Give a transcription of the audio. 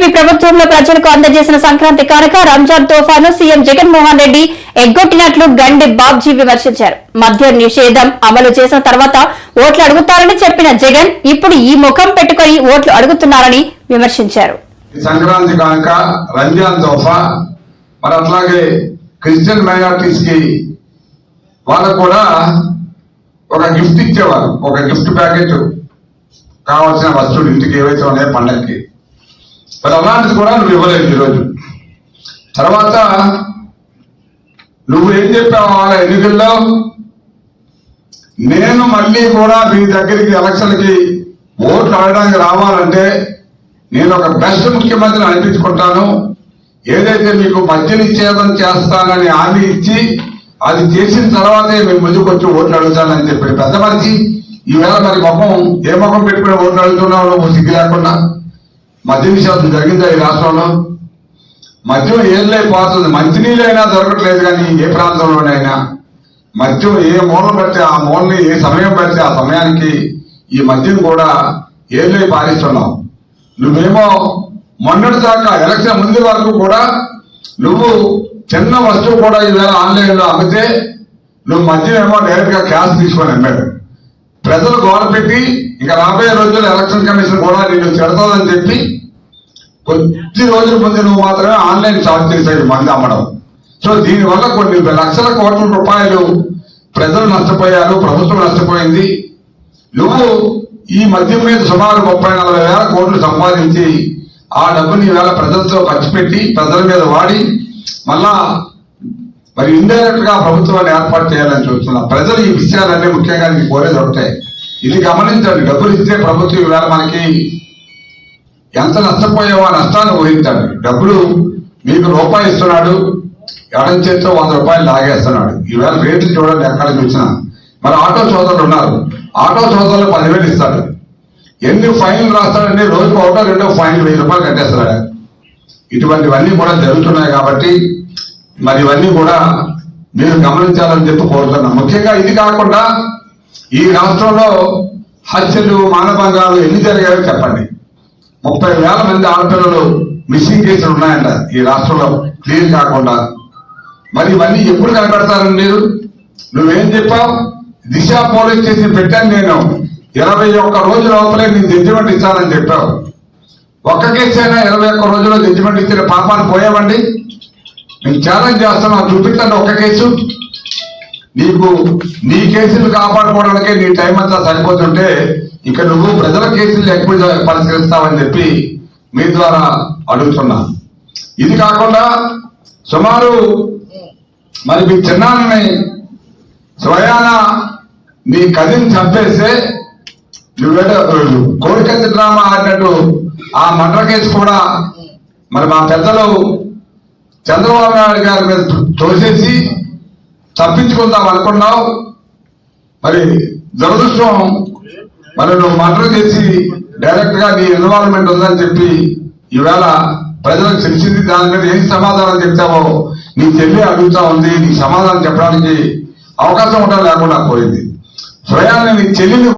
TDP ప్రభుత్వంలో ప్రజలకు అందజేసిన సంక్రాంతి కానుక రంజాన్ తోఫాను సీఎం జగన్మోహన్ రెడ్డి ఎగ్గొట్టినట్లు గండి బాబ్జీ విమర్శించారు. మద్య నిషేధం అమలు చేసిన తర్వాత ఓట్లు అడుగుతారని చెప్పిన జగన్ ఇప్పుడు ఈ ముఖం పెట్టుకుని ఓట్లు అడుగుతున్నారని విమర్శించారు. సంక్రాంతి కానుక రంజాన్ తోఫా మరి అట్లాగే క్రిస్టియన్ మైనార్టీస్కి వాళ్ళకు కూడా ఒక గిఫ్ట్ ఇచ్చేవారు. ఒక గిఫ్ట్ ప్యాకెట్ కావాల్సిన వస్తువులు ఇంటికి ఏవైతే ఉన్నాయో పండగకి మరి అలాంటిది కూడా నువ్వు ఇవ్వలేదు ఈరోజు. తర్వాత నువ్వు ఏం చెప్పావు వాళ్ళ ఎన్నికల్లో? నేను మళ్ళీ కూడా మీ దగ్గరికి ఎలక్షన్కి ఓట్లు ఆడడానికి రావాలంటే నేను ఒక బెస్ట్ ముఖ్యమంత్రిని అనిపించుకుంటాను. ఏదైతే మీకు మధ్య నిషేధం చేస్తానని హామీ ఇచ్చి అది చేసిన తర్వాతే మేము ముందుకు వచ్చి ఓట్లు అడుగుతానని చెప్పి పెద్ద మనిషి. ఈవేళ మరి ముఖం ఏ ముఖం పెట్టుకుని ఓట్లు అడుగుతున్నావు నువ్వు సిగ్గు లేకుండా? మద్యం నిషేధం జరిగిందా ఈ రాష్ట్రంలో? మద్యం ఏళ్ళైపోతుంది మంచినీళ్ళైనా దొరకట్లేదు కానీ ఏ ప్రాంతంలోనైనా మద్యం ఏ మూల పడితే ఆ మూలని ఏ సమయం పడితే ఆ సమయానికి ఈ మద్యం కూడా ఏళ్ళై పారిస్తున్నావు? నువ్వేమో మొన్నటి దాకా ఎలక్షన్ ముందు వరకు కూడా నువ్వు చిన్న వస్తువు కూడా ఈవేళ ఆన్లైన్లో అమ్మితే నువ్వు మద్యం ఏమో డైరెక్ట్గా క్యాష్ తీసుకొని అమ్మాడు ప్రజలు గోడ పెట్టి ఇంకా రాబోయే రోజుల్లో ఎలక్షన్ కమిషన్ కూడా నేను చెడతానని చెప్పి కొద్ది రోజుల ముందు నువ్వు మాత్రమే ఆన్లైన్ చార్జ్ చేసేది మంది అమ్మడం. సో దీనివల్ల కొన్ని లక్షల కోట్ల రూపాయలు ప్రజలు నష్టపోయారు ప్రభుత్వం నష్టపోయింది. నువ్వు ఈ మద్యం మీద సుమారు ముప్పై నలభై వేల కోట్లు సంపాదించి ఆ డబ్బుని ఈవేళ ప్రజలతో ఖర్చు పెట్టి ప్రజల మీద వాడి మళ్ళా మరి ఇండైరెక్ట్గా ప్రభుత్వాన్ని ఏర్పాటు చేయాలని చూస్తున్నా. ప్రజలు ఈ విషయాలన్నీ ముఖ్యంగా నీకు కోరేది ఒకటే. ఇది గమనించండి డబ్బులు ఇస్తే ప్రభుత్వం ఈవేళ మనకి ఎంత నష్టపోయావో ఆ నష్టాన్ని ఊహించండి. డబ్బులు మీకు రూపాయి ఇస్తున్నాడు ఎడం చేతితో వంద రూపాయలు లాగేస్తున్నాడు. ఈవేళ రేట్లు చూడండి ఎక్కడ చూసినా. మరి ఆటో సోదరులు ఉన్నారు. ఆటో సోదరులు పదివేలు ఇస్తాడు. ఎన్ని ఫైన్లు రాస్తాడండి? రోజుకు ఒకటో రెండో ఫైన్లు వెయ్యి రూపాయలు కట్టేస్తాడు. ఇటువంటివన్నీ కూడా జరుగుతున్నాయి కాబట్టి మరి ఇవన్నీ కూడా మీరు గమనించాలని చెప్పి కోరుతున్నాం. ముఖ్యంగా ఇది కాకుండా ఈ రాష్ట్రంలో హత్యలు మానభంగాలు ఎన్ని జరిగాయో చెప్పండి. ముప్పై వేల మంది ఆడపిల్లలు మిస్సింగ్ కేసులు ఉన్నాయంట ఈ రాష్ట్రంలో. క్లియర్ కాకుండా. మరి ఇవన్నీ ఎప్పుడు కనపెడతారని మీరు? నువ్వేం చెప్పావు? దిశ పోలీస్ స్టేషన్ పెట్టాను నేను. ఇరవై ఒక్క రోజు లోపలే నేను జడ్జిమెంట్ ఇస్తానని చెప్పావు. ఒక్క కేసు అయినా ఇరవై ఒక్క రోజుల్లో జడ్జిమెంట్ ఇచ్చిన పాపాన్ని పోయామండి మేము ఛాలెంజ్ చేస్తున్నాం చూపించండి ఒక్క కేసు నీకు నీ కేసులు కాపాడుకోవడానికే నీ టైం అంతా సరిపోతుంటే ఇక నువ్వు ప్రజల కేసులు ఎక్కువ పరిష్కరిస్తావని చెప్పి మీ ద్వారా అడుగుతున్నా. ఇది కాకుండా సుమారు మరి మీ చిన్నాన్ని స్వయాన నీ కజిన్ చంపేస్తే నువ్వేదో కోరికత్తి డ్రామా ఆడినట్టు ఆ మర్డర్ కేసు కూడా మరి మా పెద్దలు చంద్రబాబు నాయుడు గారి మీద తోసేసి తప్పించుకుందాం అనుకున్నావు మరి దురదృష్టం మరి నువ్వు మర్డర్ చేసి డైరెక్ట్గా నీ ఇన్వాల్వ్మెంట్ ఉందని చెప్పి ఈవేళ ప్రజలకు తెలిసింది. దాని మీద ఏం సమాధానం చెప్తావో నీ చెల్లి అడుగుతా ఉంది. నీ సమాధానం చెప్పడానికి అవకాశం ఉండడం లేకుండా పోయింది. స్వయాన్ని నీ చెల్లిని